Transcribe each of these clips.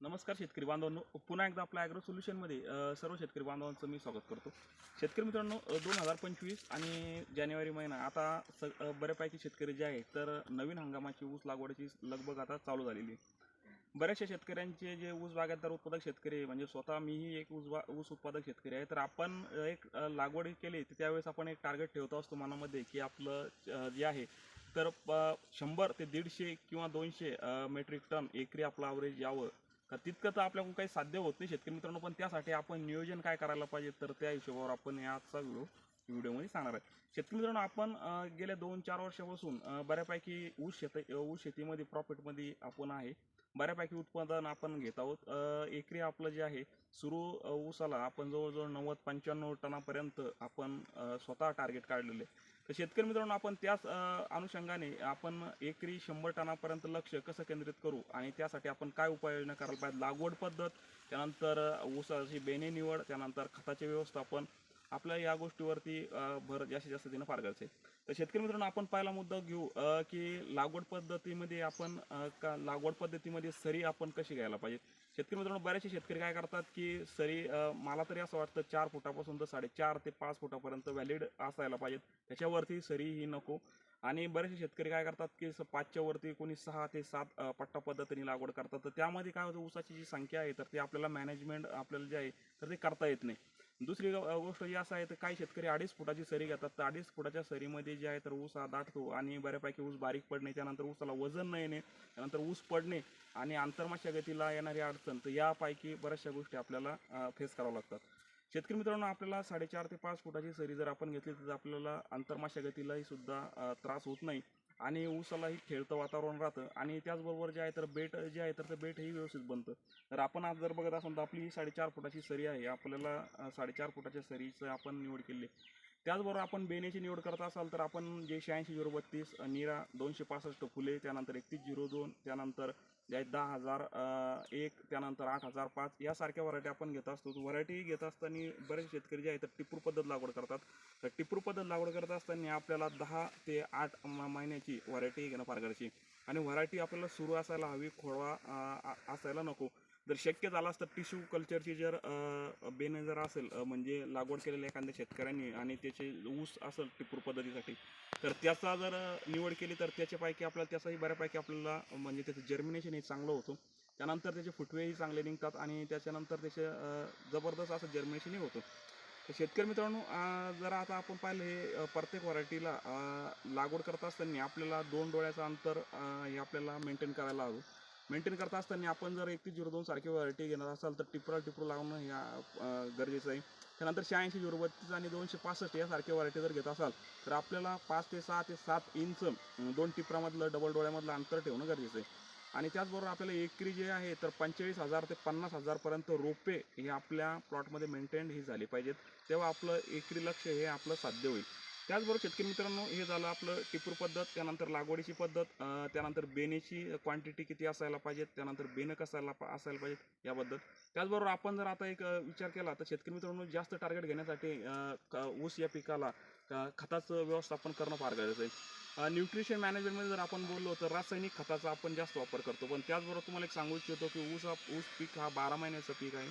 नमस्कार शेतकरी बांधवांनो. पुन्हा एकदा आपल्या ॲग्रो सोल्युशनमध्ये सर्व शेतकरी बांधवांचं मी स्वागत करतो. शेतकरी मित्रांनो दोन हजार पंचवीस आणि जानेवारी महिना आता स बऱ्यापैकी शेतकरी जे आहेत तर नवीन हंगामाची ऊस लागवडीची लगभग आता चालू झालेली आहे. बऱ्याचशा शेतकऱ्यांचे जे ऊस बागायतदार उत्पादक शेतकरी आहे म्हणजे स्वतः मीही एक ऊस बा ऊस उत्पादक शेतकरी आहे तर आपण एक लागवड केली तर त्यावेळेस आपण एक टार्गेट ठेवतो असतो मनामध्ये की आपलं जे आहे तर शंभर ते दीडशे किंवा दोनशे मेट्रिक टन एकरी आपलं ॲव्हरेज यावं. का तितकं तर आपल्याकडून काही साध्य होत नाही शेतकरी मित्रांनो पण त्यासाठी आपण नियोजन काय करायला पाहिजे तर त्या हिशोबावर आपण या आजचा व्हिडिओ व्हिडिओमध्ये सांगणार आहे. शेतकरी मित्रांनो आपण गेल्या दोन चार वर्षापासून बऱ्यापैकी ऊस शेत ऊस शेतीमध्ये प्रॉफिटमध्ये आपण आहे. बऱ्यापैकी उत्पादन आपण घेत आहोत. एकरी आपलं जे आहे सुरू ऊसाला आपण जवळजवळ नव्वद पंच्याण्णव टनापर्यंत आपण स्वतः टार्गेट काढलेले तर शेतकरी मित्रांनो आपण त्याच अनुषंगाने आपण एकरी शंभर टनापर्यंत लक्ष कसं केंद्रित करू आणि त्यासाठी आपण काय उपाययोजना करायला पाहिजे? लागवड पद्धत त्यानंतर ऊसाची बेने निवड त्यानंतर खताचे व्यवस्थापन आपल्या या गोष्टीवरती भर जास्तीत जास्त देणं फार गरजेचं आहे. तर शेतकरी मित्रांनो आपण पहिला मुद्दा घेऊ की लागवड पद्धतीमध्ये आपण का लागवड पद्धतीमध्ये सरी आपण कशी घ्यायला पाहिजे? शेतकरी मित्रांनो बरेचसे शेतकरी काय करतात की सरी मला तरी असं वाटतं चार फुटापासून तर साडेचार ते पाच फुटापर्यंत व्हॅलिड असायला पाहिजेत. त्याच्यावरती सरी ही नको. आणि बरेचसे शेतकरी काय करतात की स- पाचच्या वरती कोणी सहा ते सात पट्टा पद्धतीने लागवड करतात. तर त्यामध्ये काय होतं ऊसाची जी संख्या आहे तर ते आपल्याला मॅनेजमेंट आपल्याला जे आहे तर ते करता येत नाही. दुसरी गोष्ट ही असं आहे तर काही शेतकरी अडीच फुटाची सरी घेतात. तर अडीच फुटाच्या सरीमध्ये जे आहे तर ऊस हा दाटतो आणि बऱ्यापैकी ऊस बारीक पडणे त्यानंतर ऊसाला वजन न येणे त्यानंतर ऊस पडणे आणि आंतरमाशा येणारी अडचण. तर यापैकी बऱ्याचशा गोष्टी आपल्याला फेस कराव्या लागतात. शेतकरी मित्रांनो आपल्याला साडेचार ते पाच फुटाची सरी जर आपण घेतली तर आपल्याला आंतरमाशा गतीलाही सुद्धा त्रास होत नाही. आणि ऊसालाही खेळतं वातावरण राहतं. आणि त्याचबरोबर जे आहे तर बेट जे आहे तर ते बेटही व्यवस्थित बनतं. तर आपण आज जर बघत असाल तर आपली साडेचार फुटाची सरी आहे. आपल्याला साडेचार फुटाच्या सरीचं आपण निवड केली. त्याचबरोबर आपण बेनेची निवड करत असाल तर आपण जे शहाऐंशी झिरो बत्तीस निरा दोनशे पासष्ट फुले त्यानंतर एकतीस झिरो दोन त्यानंतर ज्या दहा हजार एक त्यानंतर आठ हजार पाच यासारख्या व्हरायटी आपण घेत असतो. व्हरायटी घेत असताना बरेच शेतकरी जे आहेत तर टिपूर पद्धत लागवड करतात. तर टिपूर पद्धत लागवड करत असताना आपल्याला दहा ते आठ म- महिन्याची व्हरायटी घेणं फार गरजेची आणि व्हरायटी आपल्याला सुरू असायला हवी खोडवा असायला नको. जर शक्य झालं असतं टिश्यू कल्चरची जर बेन जर असेल म्हणजे लागवड केलेल्या एखाद्या शेतकऱ्यांनी आणि त्याचे ऊस असेल टिपूर पद्धतीसाठी तर त्याचा जर निवड केली तर त्याच्यापैकी आपल्याला त्याचाही बऱ्यापैकी आपल्याला म्हणजे त्याचं जर्मिनेशन हे चांगलं होतं. त्यानंतर त्याचे फुटवेही चांगले निघतात आणि त्याच्यानंतर त्याचे जबरदस्त असं जर्मिनेशनही होतं. तर शेतकरी मित्रांनो जर आता आपण पाहिलं हे प्रत्येक व्हरायटीला लागवड करत असताना आपल्याला दोन डोळ्याचं अंतर हे आपल्याला मेंटेन करायला हवं. मेंटेन करता असताना आपण जर एकतीस झिरो दोन सारखी व्हरायटी घेणार असाल तर टिपरा टिपरू लावणं ह्या गरजेचं आहे. त्यानंतर शहाऐंशी झिरो बत्तीस आणि दोनशे पासष्ट यासारख्या व्हरायटी जर घेत असाल तर आपल्याला पाच ते सहा ते सात इंच दोन टिपरामधलं डबल डोळ्यामधलं अंतर ठेवणं गरजेचं आहे. आणि त्याचबरोबर आपल्याला एकरी जे आहे तर पंचेचाळीस हजार ते पन्नास हजारपर्यंत रोपे हे आपल्या प्लॉटमध्ये मेंटेन ही झाली पाहिजेत. तेव्हा आपलं एकरी लक्ष हे आपलं साध्य होईल. त्याचबरोबर शेतकरी मित्रांनो हे झालं आपलं टिपूर पद्धत त्यानंतर लागवडीची पद्धत त्यानंतर बेनेची क्वांटिटी किती असायला पाहिजेत त्यानंतर बेनं कसायला पा- असायला पाहिजेत याबद्दल. त्याचबरोबर आपण जर आता एक विचार केला तर शेतकरी मित्रांनो जास्त टार्गेट घेण्यासाठी ऊस या पिकाला खताचं व्यवस्थापन करणं फार गरजेचं आहे. न्यूट्रिशन मॅनेजमेंटमध्ये जर आपण बोललो तर रासायनिक खताचा आपण जास्त वापर करतो. पण त्याचबरोबर तुम्हाला एक सांगू इच्छितो की ऊस हा ऊस पीक हा बारा महिन्याचं पीक आहे.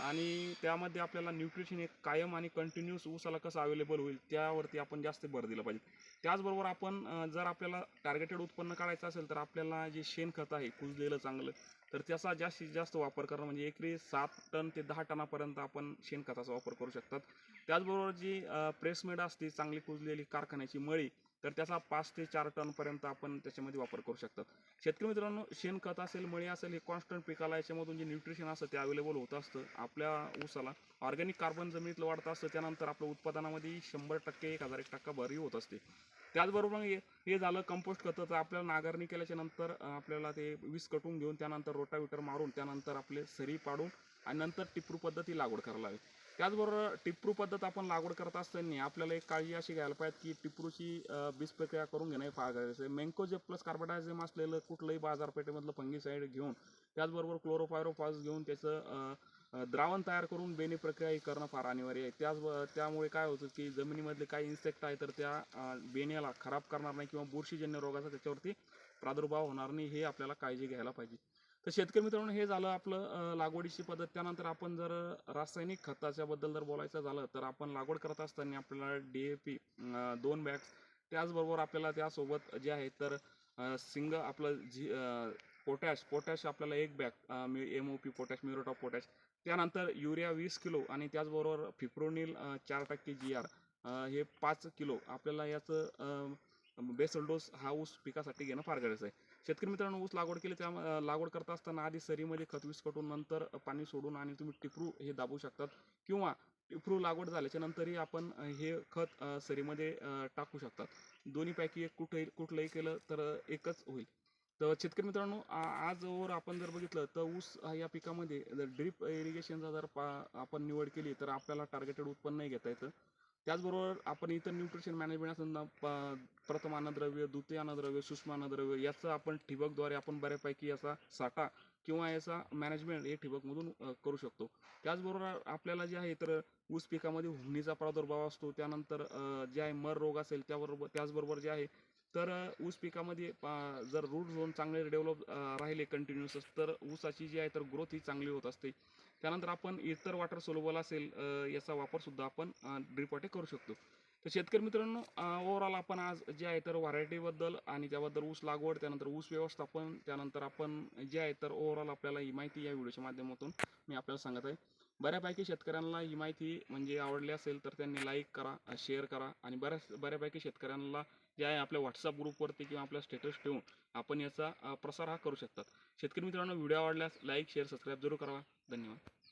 आणि त्यामध्ये आपल्याला न्यूट्रिशन एक कायम आणि कंटिन्युअस ऊसाला कसं अवेलेबल होईल त्यावरती आपण जास्त भर दिला पाहिजे. त्याचबरोबर आपण जर आपल्याला टार्गेटेड उत्पन्न काढायचं असेल तर आपल्याला जे शेणखत आहे कुजलेलं चांगलं तर त्याचा जास्तीत जास्त वापर करणं म्हणजे एकरी सात टन ते दहा टनापर्यंत आपण शेणखताचा वापर करू शकतात. त्याचबरोबर जी प्रेसमेड असते चांगली कुजलेली कारखान्याची मळी तर त्याचा पाच ते चार टनपर्यंत आपण त्याच्यामध्ये वापर करू शकतात शेतकरी मित्रांनो शेणखत असेल मळी असेल हे कॉन्स्टंट पिकाला याच्यामधून जे न्यूट्रिशन असतं ते अवेलेबल होत असतं. आपल्या ऊसाला ऑर्गॅनिक कार्बन जमिनीतलं वाढतं असतं त्यानंतर आपल्या उत्पादनामध्ये शंभर टक्के एक हजार एक टक्का भरही होत असते. त्याचबरोबर हे झालं कंपोस्ट खतं तर आपल्याला नांगरणी केल्याच्यानंतर आपल्याला ते वीस कटून घेऊन त्यानंतर रोटाविटर मारून त्यानंतर आपले सरी पाडून आणि नंतर टिपरू पद्धती लागवड करायला हवी. त्याचबरोबर टिपरू पद्धत आपण लागवड करत असताना आपल्याला एक काळजी अशी घ्यायला पाहिजे की टिपरूची बीज प्रक्रिया करून घेणं हे फार गरजेचं आहे. मेंकोजे प्लस कार्बोडायझेम असलेलं कुठलंही बाजारपेठेमधलं फंगीसाईड घेऊन त्याचबरोबर क्लोरोफायरोफॉस घेऊन त्याचं द्रावण तयार करून बेणी प्रक्रिया ही करणं फार अनिवार्य आहे. त्याच त्यामुळे काय होतं की जमिनीमधले काही इन्सेक्ट आहे तर त्या बेण्याला खराब करणार नाही किंवा बुरशीजन्य रोगाचा त्याच्यावरती प्रादुर्भाव होणार नाही हे आपल्याला काळजी घ्यायला पाहिजे. तर शेतकरी मित्रांनो हे झालं आपलं लागवडीची पद्धत. त्यानंतर आपण जर रासायनिक खताच्या बद्दल जर बोलायचं झालं तर आपण लागवड करत असताना आपल्याला डी ए पी दोन बॅग्स त्याचबरोबर आपल्याला त्यासोबत जे आहे तर सिंग आपलं जी पोटॅश पोटॅश आपल्याला एक bag M O P potash muriate of potash त्यानंतर युरिया वीस किलो आणि त्याचबरोबर फिप्रोनिल चार टक्के जी आर हे पाच किलो. आपल्याला याचं बेसल डोस हा ऊस पिकासाठी घेणं फार गरजेचं आहे. शेतकरी मित्रांनो ऊस लागवड केली त्या लागवड करता असताना आधी सरीमध्ये खत विस्कटून नंतर पाणी सोडून आणि तुम्ही टिपरू हे दाबू शकतात किंवा टिपरू लागवड झाल्याच्या नंतरही आपण हे खत सरीमध्ये टाकू शकतात. दोन्हीपैकी एक कुठे कुठलंही केलं तर एकच होईल. तर शेतकरी मित्रांनो आजवर आपण जर बघितलं तर ऊस या पिकामध्ये जर ड्रीप इरिगेशनचा जर पा आपण निवड केली तर आपल्याला टार्गेटेड उत्पन्नही घेता येतं. त्याचबरोबर आपण इतर न्यूट्रिशन मॅनेजमेंट असताना प- प्रथम अन्नद्रव्य द्वितीय अन्नद्रव्य सूक्ष्म अन्नद्रव्य याचं आपण ठिबकद्वारे आपण बऱ्यापैकी याचा साठा किंवा याचा मॅनेजमेंट हे ठिबकमधून करू शकतो. त्याचबरोबर आपल्याला जे आहे तर ऊस पिकामध्ये हुमणीचा प्रादुर्भाव असतो. त्यानंतर जे आहे मर रोग असेल त्याबरोबर त्याचबरोबर जे आहे तर ऊस पिकामध्ये जर रूट झोन चांगले डेव्हलप राहिले कंटिन्युअस तर ऊसाची जी आहे तर ग्रोथ ही चांगली होत असते. त्यानंतर आपण इतर वॉटर सोलबल असेल याचा वापरसुद्धा आपण ड्रीप करू शकतो. तर शेतकरी मित्रांनो ओव्हरऑल आपण आज जे आहे तर व्हरायटीबद्दल आणि त्याबद्दल ऊस लागवड त्यानंतर ऊस व्यवस्थापन त्यानंतर आपण जे आहे तर ओव्हरऑल आपल्याला ही माहिती या व्हिडिओच्या माध्यमातून मी आपल्याला सांगत आहे. बऱ्यापैकी शेतकऱ्यांना ही माहिती म्हणजे आवडली असेल तर त्यांनी लाईक करा शेअर करा आणि बऱ्याच बऱ्यापैकी शेतकऱ्यांना जे आहे आपल्या व्हॉट्सअप ग्रुपवरती किंवा आपल्या स्टेटस ठेवून आपण याचा प्रसार हा करू शकतात. शेतकरी मित्रांनो व्हिडिओ आवडल्यास लाईक शेअर सबस्क्राईब जरूर करा. धन्यवाद.